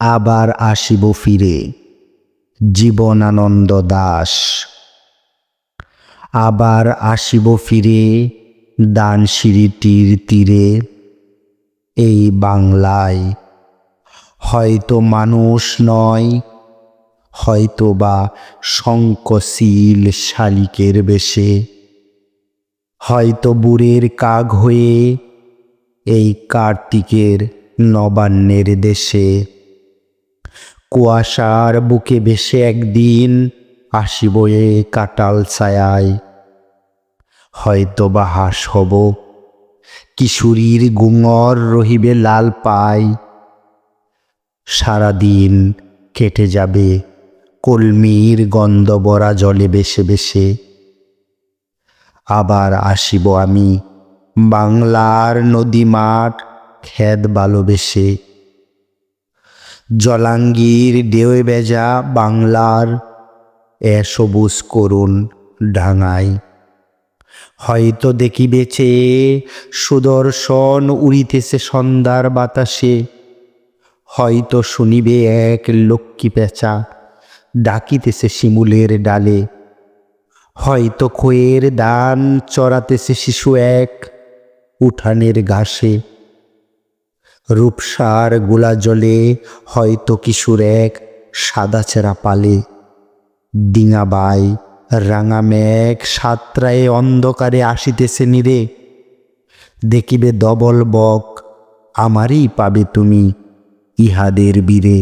আবার আসিব ফিরে। জীবনানন্দ দাস। আবার আসিব ফিরে দান দানসিঁড়িটির তীরে। এই বাংলায় হয়তো মানুষ নয় হয়তো বা শঙ্কশীল শালিকের বেশে। হয়তো বুড়ের কাক হয়ে এই কার্তিকের নবান্নের দেশে। কুয়াশার বুকে ভেসে একদিন আসিব এ কাটাল ছায়ায়। হয়তো বা হাস হব, কিশোরীর গুঙর রহিবে লাল পায়। সারাদিন কেটে যাবে, কলমির গন্ধ বরা জলে বেশে বেশে আবার আসিব আমি বাংলার নদী মাঠ খেদ ভালোবেসে জলাঙ্গির ঢেউয়ে বেজা বাংলার এ সবুজ করুণ ডাঙায় হয়তো দেখিবেছে সুদর্শন উড়িতেছে সন্ধ্যার বাতাসে। হয়তো শুনিবে এক লক্ষ্মী পেঁচা ডাকিতেছে শিমুলের ডালে। হয়তো খয়ের দান চড়াতেছে শিশু এক উঠানের ঘাসে। রূপসার গোলা জলে হয়তো কিশোর এক সাদা চেরা পালে। ডিঙাবাই রাঙা মেঘ সাতরায়ে অন্ধকারে আসিতেছে নিরে দেখিবে দবল বক আমারই পাবে তুমি ইহাদের বীরে।